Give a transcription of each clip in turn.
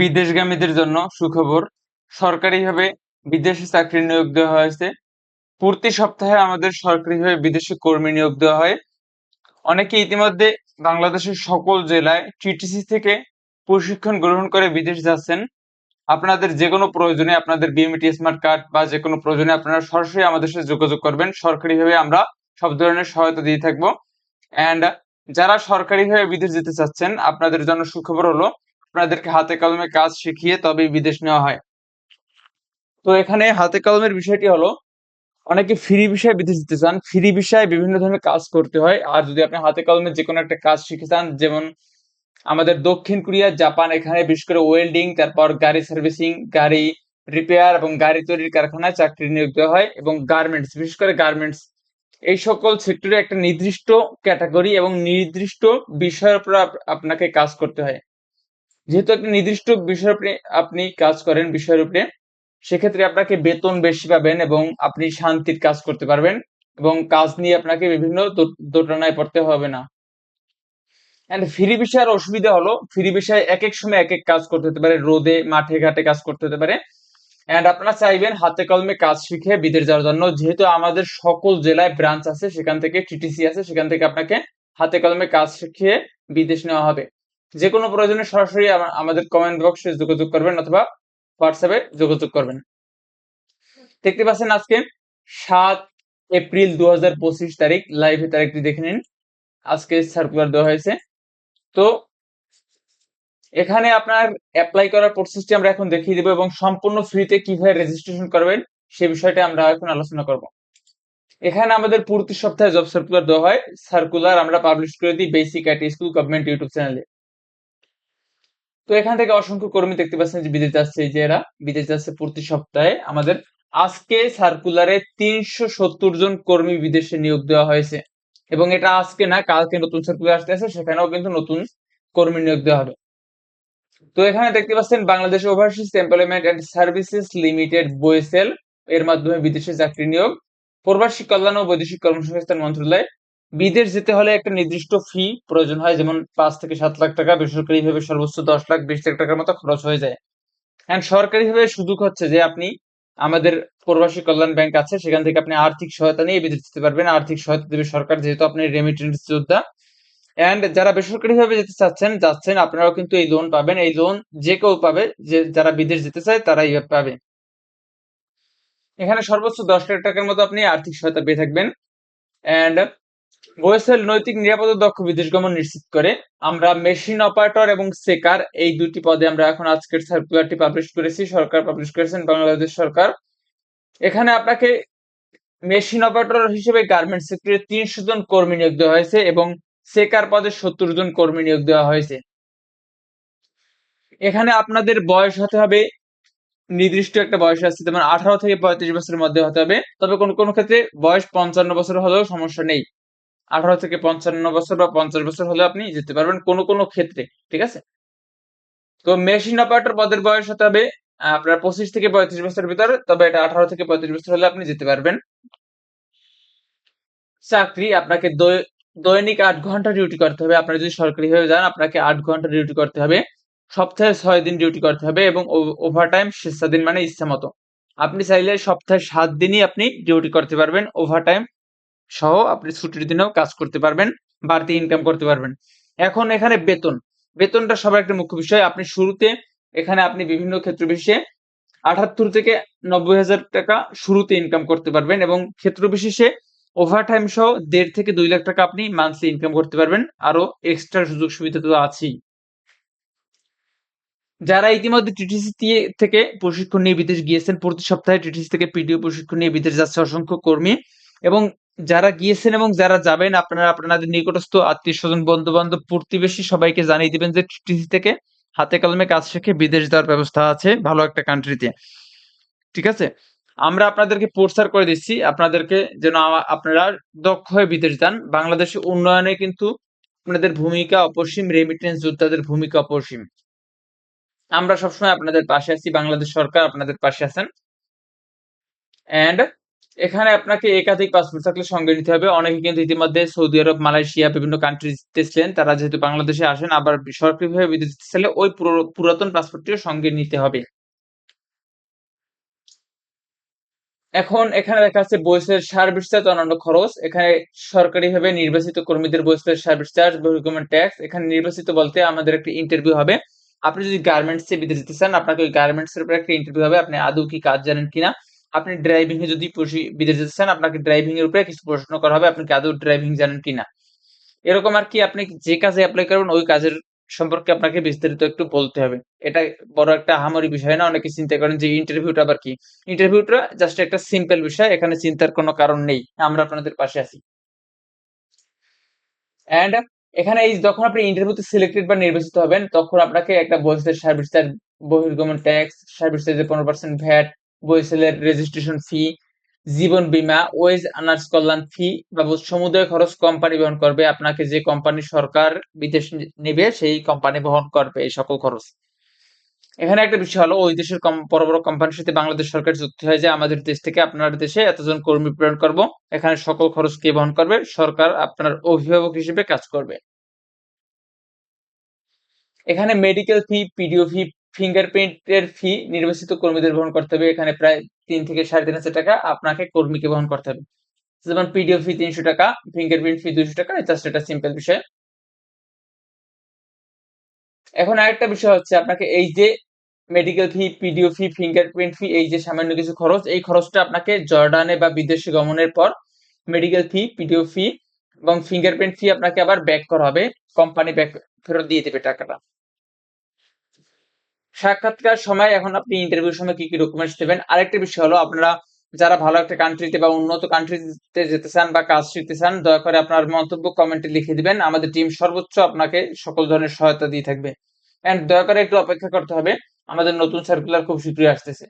বিদেশগামীদের জন্য সুখবর। সরকারিভাবে বিদেশে চাকরি নিয়োগ দেওয়া হয়েছে। প্রতি সপ্তাহে আমাদের সরকারিভাবে বিদেশি কর্মী নিয়োগ দেওয়া হয়। অনেকে ইতিমধ্যে বাংলাদেশের সকল জেলায় টিটিসি থেকে প্রশিক্ষণ গ্রহণ করে বিদেশ যাচ্ছেন। আপনাদের যে কোনো প্রয়োজনে আপনাদের বিএমটি স্মার্ট কার্ড বা যে কোনো প্রয়োজনে আপনারা সরাসরি আমাদের সাথে যোগাযোগ করবেন। সরকারিভাবে আমরা সব ধরনের সহায়তা দিয়ে থাকব। অ্যান্ড যারা সরকারিভাবে বিদেশ যেতে চাচ্ছেন, আপনাদের জন্য সুখবর হলো আপনাদেরকে হাতে কলমে কাজ শিখিয়ে তবেই বিদেশ নেওয়া হয়। তো এখানে হাতে কলমের বিষয়টি হলো, অনেকে ফ্রি বিষয়ে বিদেশ যেতে চান। ফ্রি বিষয়ে বিভিন্ন ধরনের কাজ করতে হয়। আর যদি আপনি হাতে কলমে যে কোনো একটা কাজ শিখে চান যেমন আমাদের দক্ষিণ কোরিয়া, জাপান, এখানে বিশেষ করে ওয়েল্ডিং তারপর গাড়ি সার্ভিসিং গাড়ি রিপেয়ার এবং গাড়ি তৈরির কারখানায় চাকরি নিয়োগ দেওয়া হয় এবং গার্মেন্টস বিশেষ করে গার্মেন্টস এই সকল সেক্টরে একটা নির্দিষ্ট ক্যাটাগরি এবং নির্দিষ্ট বিষয়ের উপর আপনাকে কাজ করতে হয়। যেহেতু একটা নির্দিষ্ট বিষয়ের উপরে আপনি কাজ করেন বিষয়ের উপরে সেক্ষেত্রে আপনাকে বেতন বেশি পাবেন এবং আপনি শান্তির কাজ করতে পারবেন এবং কাজ নিয়ে আপনাকে বিভিন্ন দোটানায় পড়তে হবে না। এন্ড ফ্রি বিষয়ের অসুবিধা হলো ফ্রি বিষয়ে এক এক সময় এক এক কাজ করতে হতে পারে, রোদে, মাঠে ঘাটে কাজ করতে হতে পারে। এন্ড আপনারা চাইবেন হাতে কলমে কাজ শিখে বিদেশ যাওয়ার জন্য, যেহেতু আমাদের সকল জেলায় ব্রাঞ্চ আছে, সেখান থেকে টিটিসি আছে, সেখান থেকে আপনাকে হাতে কলমে কাজ শিখিয়ে বিদেশ নেওয়া হবে। যে কোনো প্রয়োজনে সরাসরি আমাদের কমেন্ট বক্সে যোগাযোগ করবেন অথবা হোয়াটসঅ্যাপে যোগাযোগ করবেন। দেখতে পাচ্ছেন আজকে সাত এপ্রিল দু হাজার পঁচিশ তারিখ লাইভে তারিখটি দেখে নিন। আজকে সার্কুলার দেওয়া হয়েছে। তো এখানে আপনার অ্যাপ্লাই করার প্রসেসটি আমরা এখন দেখিয়ে দেবো এবং সম্পূর্ণ ফ্রিতে কীভাবে রেজিস্ট্রেশন করবেন সে বিষয়টা আমরা এখন আলোচনা করব। এখানে আমাদের প্রতি সপ্তাহে জব সার্কুলার দেওয়া হয়। সার্কুলার আমরা পাবলিশ করে দিই basic IT school government YouTube চ্যানেলে তো এখান থেকে অসংখ্য কর্মী দেখতে পাচ্ছেন যে বিদেশ যাচ্ছে যে এরা। বিদেশ যাচ্ছে প্রতি সপ্তাহে। আমাদের আজকে সার্কুলারে তিনশো সত্তর জন কর্মী বিদেশে নিয়োগ দেওয়া হয়েছে। এবং এটা আজকে না, কালকে নতুন সার্কুলার আসতে আছে সেখানেও কিন্তু নতুন কর্মী নিয়োগ দেওয়া হবে। তো এখানে দেখতে পাচ্ছেন Bangladesh overseas employment and services limited BOESL এর মাধ্যমে বিদেশে চাকরি নিয়োগ। প্রবাসী কল্যাণ ও বৈদেশিক কর্মসংস্থান মন্ত্রণালয় বিদেশ যেতে হলে একটা নির্দিষ্ট ফি প্রয়োজন হয়, যেমন পাঁচ থেকে সাত লাখ টাকা বেসরকারি ভাবে সর্বোচ্চ দশ লাখ, বিশ লাখ টাকার মতো খরচ হয়ে যায়। এন্ড সরকারি ভাবে সুযোগ হচ্ছে যে আপনি আমাদের প্রবাসী কল্যাণ ব্যাংক আছে, সেখান থেকে আপনি আর্থিক সহায়তা নিয়ে বিদেশ যেতে পারবেন। আর্থিক সহায়তা দেবে সরকার, যেহেতু আপনি রেমিটেন্স যোদ্ধা। অ্যান্ড যারা বেসরকারি ভাবে যেতে চাচ্ছেন, যাচ্ছেন, আপনারাও কিন্তু এই লোন পাবেন। এই লোন যে কেউ পাবে, যে যারা বিদেশ যেতে চায়, তারাই পাবে। এখানে সর্বোচ্চ দশ লাখ টাকার মতো আপনি আর্থিক সহায়তা পেয়ে থাকবেন। এন্ড ওয়েসেল নৈতিক নিরাপদ দক্ষ বিদেশ গমন নিশ্চিত করে আমরা মেশিন অপারেটর এবং সেকার, এই দুটি পদে আমরা এখন আজকের সার্কুলারটি পাবলিশ করেছি, সরকার পাবলিশ করেছেন বাংলাদেশ সরকার। এখানে আপনাকে মেশিন অপারেটর হিসেবে গার্মেন্ট সেক্টরে তিনশো জন কর্মী নিয়োগ দেওয়া হয়েছে এবং সেকার পদে সত্তর জন কর্মী নিয়োগ দেওয়া হয়েছে। এখানে আপনাদের বয়স হতে হবে, নির্দিষ্ট একটা বয়স আছে, যেমন আঠারো থেকে পঁয়ত্রিশ বছরের মধ্যে হতে হবে। তবে কোন কোন ক্ষেত্রে বয়স পঞ্চান্ন বছর হলেও সমস্যা নেই। আঠারো থেকে পঞ্চান্ন বছর বা পঞ্চাশ বছর হলে আপনি যেতে পারবেন কোন কোন ক্ষেত্রে, ঠিক আছে? তো মেশিন অপারেটর পদের বয়স হতে হবে আপনার পঁচিশ থেকে পঁয়ত্রিশ বছরের ভিতরে, তবে এটা আঠারো থেকে পঁয়ত্রিশ বছর হলে আপনি যেতে পারবেন। চাকরি, আপনাকে দৈনিক আট ঘণ্টা ডিউটি করতে হবে। আপনারা যদি সরকারি ভাবে যান, আপনাকে আট ঘণ্টা ডিউটি করতে হবে। সপ্তাহে ছয় দিন ডিউটি করতে হবে এবং ওভার টাইম দিন মানে ইচ্ছা মতো। আপনি চাইলে সপ্তাহে সাত দিনই আপনি ডিউটি করতে পারবেন ওভার টাইম সহ আপনি ছুটির দিনেও কাজ করতে পারবেন, বাড়তি ইনকাম করতে পারবেন। এখন এখানে বেতন। বেতনটা সবার একটা মুখ্য বিষয়। আপনি শুরুতে এখানে আপনি বিভিন্ন ক্ষেত্র বিশেষে আঠাত্তর থেকে নব্বই হাজার টাকা শুরুতে ইনকাম করতে পারবেন এবং ক্ষেত্র বিশেষে ওভার টাইম সহ দেড় থেকে দুই লাখ টাকা আপনি মান্থলি ইনকাম করতে পারবেন। আরও এক্সট্রা সুযোগ সুবিধা তো আছেই। যারা ইতিমধ্যে টিটিসি থেকে প্রশিক্ষণ নিয়ে বিদেশ গিয়েছেন, প্রতি সপ্তাহে টিটিসি থেকে পিডিও প্রশিক্ষণ নিয়ে বিদেশ যাচ্ছে অসংখ্য কর্মী এবং যারা গিয়েছেন এবং যারা যাবেন, আপনারা, আপনাদের নিকটস্থ আত্মীয় স্বজন বন্ধু বান্ধব প্রতিবেশী সবাইকে জানিয়ে দিবেন যে টিটিসি থেকে হাতে কলমে কাজ শিখে বিদেশ যাওয়ার ব্যবস্থা আছে ভালো একটা কান্ট্রিতে ঠিক আছে? আমরা আপনাদেরকে প্রচার করে দিচ্ছি। আপনাদেরকে যেন আপনারা দক্ষ হয়ে বিদেশ যান। বাংলাদেশের উন্নয়নে কিন্তু আপনাদের ভূমিকা অপসীম রেমিটেন্স যোদ্ধাদের ভূমিকা অপসীম আমরা সবসময় আপনাদের পাশে আছি। বাংলাদেশ সরকার আপনাদের পাশে আছেন। এন্ড এখানে আপনাকে একাধিক পাসপোর্ট থাকলে সঙ্গে নিতে হবে। অনেকে কিন্তু ইতিমধ্যে সৌদি আরব, মালয়েশিয়া বিভিন্ন কান্ট্রিতে ছিলেন তারা যেহেতু বাংলাদেশে আসেন, আবার সরকারিভাবে বিদেশ চাইলে ওই পুরাতন পাসপোর্টটিও সঙ্গে নিতে হবে। এখন এখানে দেখা যাচ্ছে বয়সের সার্ভিস চার্জ অন্যান্য খরচ। এখানে সরকারিভাবে নির্বাচিত কর্মীদের বয়সের সার্ভিস চার্জ বহির্গমন ট্যাক্স এখানে নির্বাচিত বলতে আমাদের একটা ইন্টারভিউ হবে। আপনি যদি গার্মেন্টস এ বিদেশ যেতে চান, আপনাকে ওই গার্মেন্টস এর উপর একটা ইন্টারভিউ হবে। আপনি আদৌ কি কাজ জানেন কিনা? আপনি ড্রাইভিং এ যদি বিদেশ যেতে চান, আপনাকে ড্রাইভিং এর উপরে কিছু প্রশ্ন করা হবে, আপনি কি আদৌ ড্রাইভিং জানেন কিনা? এরকম আর কি আপনি যে কাজে অ্যাপ্লাই করবেন, ওই কাজের সম্পর্কে আপনাকে বিস্তারিত একটু বলতে হবে। এটা বড় একটা আহামরি বিষয় না, অনেকে চিন্তা করেন যে ইন্টারভিউটা আবার কি? ইন্টারভিউটা জাস্ট একটা সিম্পল বিষয়, এখানে চিন্তার কোনো কারণ নেই, আমরা আপনাদের পাশে আছি। অ্যান্ড এখানে এই যখন আপনি ইন্টারভিউতে সিলেক্টেড বা নির্বাচিত হবেন, তখন আপনাকে একটা বয়সের সার্ভিস চার্জ বহির্গমন ট্যাক্স সার্ভিস চার্জের পনেরো পার্সেন্ট ভ্যাট বইসেলের রেজিস্ট্রেশন ফি জীবন বীমা, ওয়েজ আনার্স কল্যাণ ফি বাবদ সমুদয় খরচ কোম্পানি বহন করবে। আপনাকে যে কোম্পানি সরকার বিদেশ নেবে, সেই কোম্পানি বহন করবে এই সকল খরচ। এখানে একটা বিষয় হলো, ওই দেশের বড় বড় কোম্পানির সাথে বাংলাদেশ সরকার যুক্ত হয় যে আমাদের দেশ থেকে আপনার দেশে এতজন কর্মী প্রেরণ করব, এখানে সকল খরচ কে বহন করবে? সরকার আপনার অভিভাবক হিসেবে কাজ করবে। এখানে মেডিকেল ফি পিডিও ফি ফিঙ্গারপ্রিন্টের ফি নির্বাচিত কর্মীদের বহন করতে হবে। এখানে প্রায় তিন থেকে সাড়ে তিন হাজার টাকা আপনাকে কর্মীকে বহন করতে হবে। যেমন পিডিও ফি তিনশো টাকা ফিঙ্গারপ্রিন্ট ফি দুশো টাকা জাস্ট এটা সিম্পল বিষয়। এখন আরেকটা বিষয় হচ্ছে আপনাকে এই যে মেডিকেল ফি পিডিও ফি ফিঙ্গারপ্রিন্ট ফি এই যে সামান্য কিছু খরচ, এই খরচটা আপনাকে জর্ডানে বা বিদেশে গমনের পর মেডিকেল ফি পিডিও ফি এবং ফিঙ্গারপ্রিন্ট ফি আপনাকে আবার ব্যাক করা হবে। কোম্পানি ব্যাক ফেরত দিয়ে দেবে টাকাটা। সাক্ষাৎকার সময় এখন আপনি ইন্টারভিউর সময় কি কি ডকুমেন্টস দেবেন? আরেকটা বিষয় হলো, আপনারা যারা ভালো একটা কান্ট্রিতে বা উন্নত কান্ট্রিতে যেতে চান বা কাজ শিখতে চান, দয়া করে আপনার মন্তব্য কমেন্টে লিখে দিবেন। আমাদের টিম সর্বোচ্চ আপনাকে সকল ধরনের সহায়তা দিয়ে থাকবে। এন্ড দয়া করে একটু অপেক্ষা করতে হবে, আমাদের নতুন সার্কুলার খুব শীঘ্রই আসতেছে।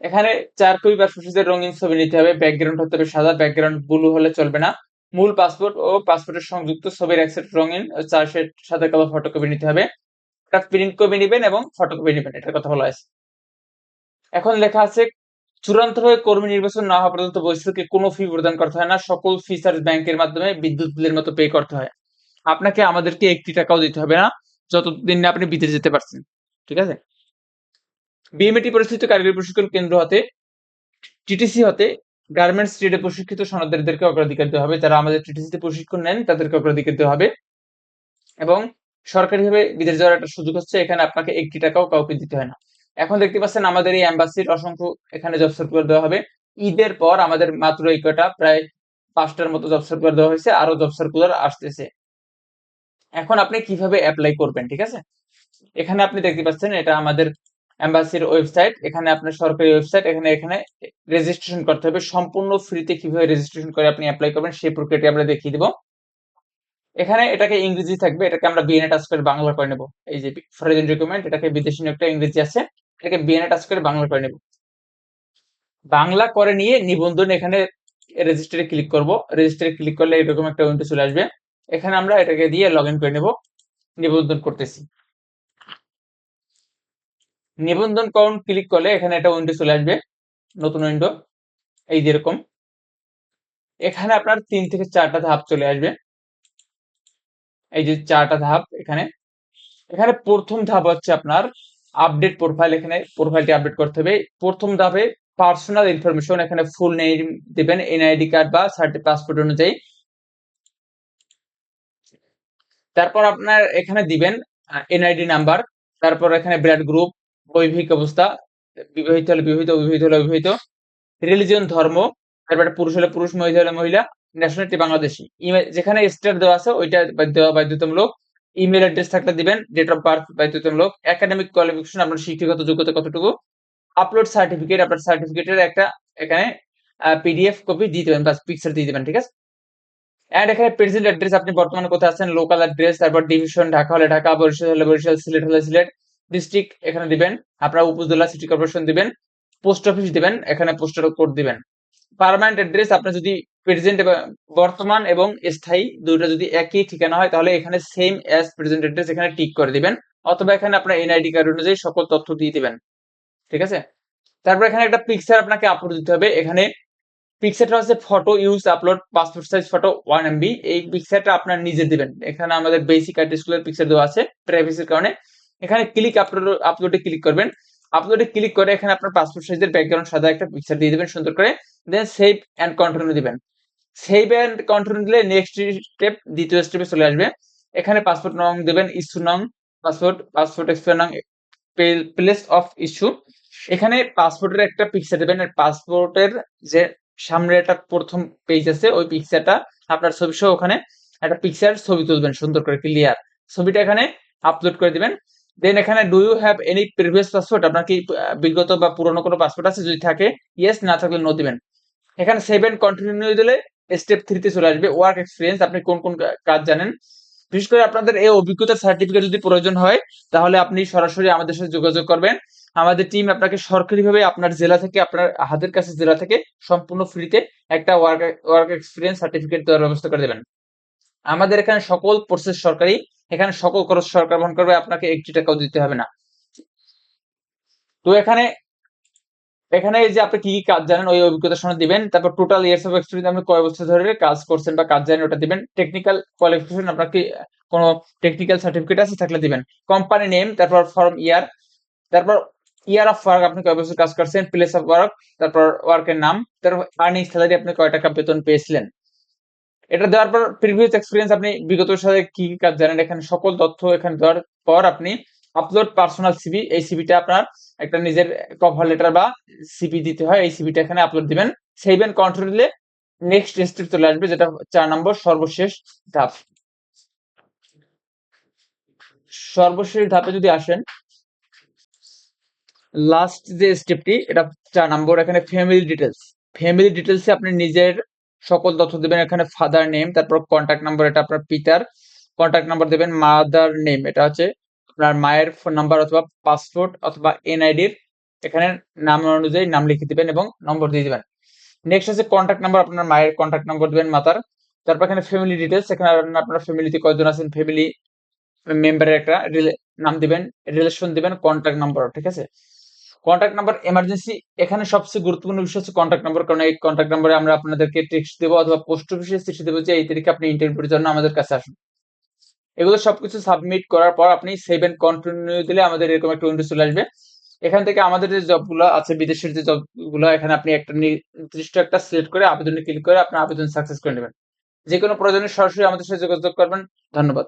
এখানে চার কবি বা পাসপোর্টের রঙিন ছবি নিতে হবে। ব্যাকগ্রাউন্ড হতে হবে সাদা ব্যাকগ্রাউন্ড ব্লু হলে চলবে না। মূল পাসপোর্ট ও পাসপোর্টের সংযুক্ত ছবির এক সেট রঙিন, চার সেট সাদা কালো ফটোকপি নিতে হবে। একটা প্রিন্ট কপি নেবেন এবং ফটোকপি নেবেন, এটার কথা বলা আছে এখন লেখা আছে, চূড়ান্তভাবে কর্মী নির্বাচন না হওয়া পর্যন্ত বৈশ্বিককে কোনো ফি প্রদান করতে হয় না, সকল ফিচার্স ব্যাংকের মাধ্যমে বিদ্যুৎ বিলের মতো পে করতে হয়। আপনাকে আমাদেরকে একটি টাকাও দিতে হবে না, যতদিন না আপনি বিদেশ যেতে পারছেন, ঠিক আছে? বিএমএটি পরিস্থিত কারিগরি প্রশিক্ষণ কেন্দ্র হতে টিটিসি হতে গার্মেন্টস ট্রেডে প্রশিক্ষিত সনদদারদেরকে অগ্রাধিকার দেওয়া হবে, যারা আমাদের টিটিসিতে প্রশিক্ষণ নেন, তাদেরকে অগ্রাধিকার দেওয়া হবে। এবং সরকারিভাবে বিদেশ যাওয়ার একটা সুযোগ হচ্ছে, এখানে আপনাকে একটি টাকাও কাউকে দিতে হয় না। এখন দেখতে পাচ্ছেন আমাদের এই অ্যাম্বাসির অসংখ্য এখানে জব সার্কুলার দেওয়া হবে। ঈদের পর আমাদের মাত্র এই কটা প্রায় পাঁচটার মতো জব সার্কুলার দেওয়া হয়েছে, আরও জব সার্কুলার আসতেছে। এখন আপনি কীভাবে অ্যাপ্লাই করবেন, ঠিক আছে? এখানে আপনি দেখতে পাচ্ছেন এটা আমাদের অ্যাম্বাসির ওয়েবসাইট, এখানে আপনার সরকারি ওয়েবসাইট, এখানে এখানে রেজিস্ট্রেশন করতে হবে। সম্পূর্ণ ফ্রিতে কীভাবে রেজিস্ট্রেশন করে আপনি অ্যাপ্লাই করবেন, সেই প্রক্রিয়াটি আমরা দেখিয়ে দিব। এখানে এটাকে ইংরেজি থাকবে, এটাকে আমরা বিএনএ টাচ করে বাংলা করে নেব। এই যে ফরেন ডকুমেন্ট এটাকে বিদেশি একটা ইংরেজি আছে, এটাকে বিএনএ টাচ করে বাংলা করে নেব। বাংলা করে নিয়ে নিবন্ধন এখানে রেজিস্টারে ক্লিক করব। রেজিস্টারে ক্লিক করলে এরকম একটা উইন্ডো চলে আসবে। এখানে আমরা এটাকে দিয়ে লগ করে নেব। নিবন্ধন করতেছি। নিবন্ধন করুন ক্লিক করলে এখানে একটা উইন্ডো চলে আসবে, নতুন উইন্ডো এই যেরকম এখানে আপনার তিন থেকে চারটা ধাপ চলে আসবে। এই যে চারটা ধাপ এখানে। এখানে প্রথম ধাপ হচ্ছে আপনার আপডেট প্রোফাইল এখানে প্রোফাইলটি আপডেট করতে হবে। প্রথম ধাপে পার্সোনাল ইনফরমেশন এখানে ফুল নেম দিবেন এনআইডি কার্ড বা সার্টি পাসপোর্ট অনুযায়ী। তারপর আপনার এখানে দিবেন এনআইডি নাম্বার তারপর এখানে ব্লাড গ্রুপ বৈবাহিক অবস্থা, বিবাহিত হলে বিবাহিত, অবিবাহিত হলে অবিবাহিত রিলিজিয়ন ধর্ম, তারপরে পুরুষ হলে পুরুষ, মহিলা হলে মহিলা। ন্যাশনালিটি বাংলাদেশি ইমেল যেখানে স্টেট দেওয়া আছে, ওইটা দেওয়া বাধ্যতামূলক। ইমেল অ্যাড্রেস থাকলে দিবেন ডেট অফ বার্থ বাধ্যতামূলক। একাডেমিক কোয়ালিফিকেশন আপনার শিক্ষাগত যোগ্যতা কতটুকু। আপলোড সার্টিফিকেট আপনার সার্টিফিকেটের একটা এখানে পিডিএফ কপি দিয়ে দেবেন বা পিকচার দিয়ে দেবেন, ঠিক আছে? অ্যান্ড এখানে প্রেজেন্ট অ্যাড্রেস আপনি বর্তমানে কোথায় আছেন লোকাল অ্যাড্রেস তারপর ডিভিশন ঢাকা হলে ঢাকা, বরিশাল হলে বরিশাল, সিলেট হলে সিলেট ডিস্ট্রিক্ট এখানে দিবেন। আপনার উপজেলা সিটি কর্পোরেশন দিবেন। পোস্ট অফিস দিবেন, এখানে পোস্টাল কোড দিবেন। পার্মানেন্ট অ্যাড্রেস আপনি যদি প্রেজেন্ট বর্তমান এবং স্থায়ী দুইটা যদি একই ঠিকানা হয়, তাহলে এখানে সেম অ্যাজ প্রেজেন্ট অ্যাড্রেস এখানে টিক করে দিবেন, অথবা এখানে আপনার এনআইডি কার্ড অনুযায়ী সকল তথ্য দিয়ে দিবেন। ঠিক আছে? তারপর এখানে একটা পিকচার আপনাকে আপলোড দিতে হবে। এখানে পিকচারটা হচ্ছে photo use upload passport size photo one MB এই পিকচারটা আপনার নিজে দিবেন। এখানে আমাদের বেসিক আর্ট স্কুলের পিকচার দেওয়া আছে প্রাইভেসির কারণে। এখানে ক্লিক আপলোড আপলোডে ক্লিক করবেন। আপলোডে ক্লিক করে এখানে আপনার পাসপোর্ট সাইজের ব্যাকগ্রাউন্ড সাদা একটা পিকচার দিয়ে দেবেন সুন্দর করে। দেন সেভ অ্যান্ড কন্টিনিউ দিবেন। সেভ ব্যান্ড কন্টিনিউ দিলে নেক্সট স্টেপ দ্বিতীয় স্টেপে চলে আসবে। এখানে পাসপোর্ট নং দেবেন ইস্যু নং পাসপোর্ট পাসপোর্ট এক্সপায়ার নং প্লেস অফ ইস্যু এখানে পাসপোর্টের একটা পিকচার দেবেন পাসপোর্টের যে সামনে একটা প্রথম পেজ আছে, ওই পিকচারটা আপনার ছবি সহ ওখানে একটা পিকচার ছবি তুলবেন, সুন্দর করে ক্লিয়ার ছবিটা এখানে আপলোড করে দিবেন। দেন এখানে do you have any previous passport আপনার কি বিগত বা পুরনো কোনো পাসপোর্ট আছে যদি থাকে? ইয়েস না থাকলে নো দিবেন। এখানে সেভেন কন্টিনিউ দিলে স্টেপ থ্রিতে চলে আসবে ওয়ার্ক এক্সপিরিয়েন্স আপনি কোন কোন কাজ জানেন? বিশেষ করে আপনাদের এই অভিজ্ঞতার সার্টিফিকেট যদি প্রয়োজন হয়, তাহলে আপনি সরাসরি আমাদের সাথে যোগাযোগ করবেন। আমাদের টিম আপনাকে সরকারিভাবে আপনার জেলা থেকে, আপনার হাতের কাছে জেলা থেকে সম্পূর্ণ ফ্রিতে একটা ওয়ার্ক ওয়ার্ক এক্সপিরিয়েন্স সার্টিফিকেট দেওয়ার ব্যবস্থা করে দেবেন। আমাদের এখানে সকল প্রসেস সরকারি, এখানে সকল খরচ সরকার বহন করবে, আপনাকে একটি টাকাও দিতে হবে না। তো এখানে এখানে এই যে আপনি কি কি কাজ জানেন, ওই অভিজ্ঞতা সনদ দিবেন। তারপর টোটাল ইয়ার্স অফ এক্সপিরিয়েন্স আপনি কয় বছর ধরে কাজ করছেন বা কাজ জানেন ওটা দিবেন। টেকনিক্যাল কোয়ালিফিকেশন আপনার কি, কোনো টেকনিক্যাল সার্টিফিকেট আছে থাকলে দিবেন। কোম্পানি নেম তারপর ফর্ম ইয়ার তারপর ইয়ার অফ ওয়ার্ক আপনি কয় বছর কাজ করছেন প্লেস অফ ওয়ার্ক তারপর ওয়ার্কের নাম, তারপর আর্নিং স্যালারি আপনি কয় টাকা বেতন পেয়েছিলেন। এটা দেওয়ার পর প্রিভিয়াস এক্সপিরিয়েন্স আপনি বিগত সাথে কি কি কাজ জানেন? এখানে সকল তথ্য এখানে দেওয়ার পর আপনি আপলোড পার্সোনাল সিবি এই সিবিটা আপনার একটা নিজের কভার লেটার বা সিবি দিতে হয়, এই সিবিটা এখানে আপলোড দিবেন। সেভ এন্ড কন্ট্রোল দিলে নেক্সট স্টেপ চলে আসবে, যেটা চার নম্বর সর্বশেষ ধাপ। সর্বশেষ ধাপে যদি আসেন লাস্ট যে স্টেপটি এটা চার নম্বর, এখানে ফ্যামিলি ডিটেলস ফ্যামিলি ডিটেলসে আপনি নিজের সকল তথ্য দেবেন, এখানে ফাদার নেম তারপর কন্ট্যাক্ট নাম্বার এটা আপনার পিতার। কন্ট্যাক্ট নাম্বার দেবেন মাদার নেম এটা হচ্ছে আপনার মায়ের ফোন নাম্বার অথবা পাসপোর্ট অথবা এনআইডির এখানে নাম অনুযায়ী নাম লিখে দিবেন এবং নম্বর দিয়ে দিবেন। নেক্সট আছে কন্ট্যাক্ট নাম্বার আপনার মায়ের কন্ট্যাক্ট নাম্বার দিবেন, মাতার। তারপর এখানে ফ্যামিলি ডিটেলস এখানে আপনার ফ্যামিলিতে কয়জন আছেন ফ্যামিলি মেম্বারের একটা নাম দিবেন রিলেশন দিবেন কন্ট্যাক্ট নাম্বার ঠিক আছে? কন্ট্যাক্ট নাম্বার এমার্জেন্সি এখানে সবচেয়ে গুরুত্বপূর্ণ বিষয় হচ্ছে কন্ট্যাক্ট নাম্বার কারণ এই কন্ট্যাক্ট নাম্বারে আমরা আপনাদেরকে টেক্সট দেবো অথবা পোস্ট অফিসে চিঠি দেবো যে এই তারিখে আপনি ইন্টারভিউর জন্য আমাদের কাছে আসুন। এগুলো সবকিছু সাবমিট করার পর আপনি সেভ এন্ড কন্টিনিউ দিলে আমাদের এরকম একটা উইন্ডো চলে আসবে। এখান থেকে আমাদের যে জবগুলো আছে, বিদেশের যে জবগুলো এখানে আপনি একটা নির্দিষ্ট একটা সিলেক্ট করে আবেদনে ক্লিক করে আপনার আবেদন সাকসেস করে নেবেন। যে কোনো প্রয়োজনে সরাসরি আমাদের সাথে যোগাযোগ করবেন। ধন্যবাদ।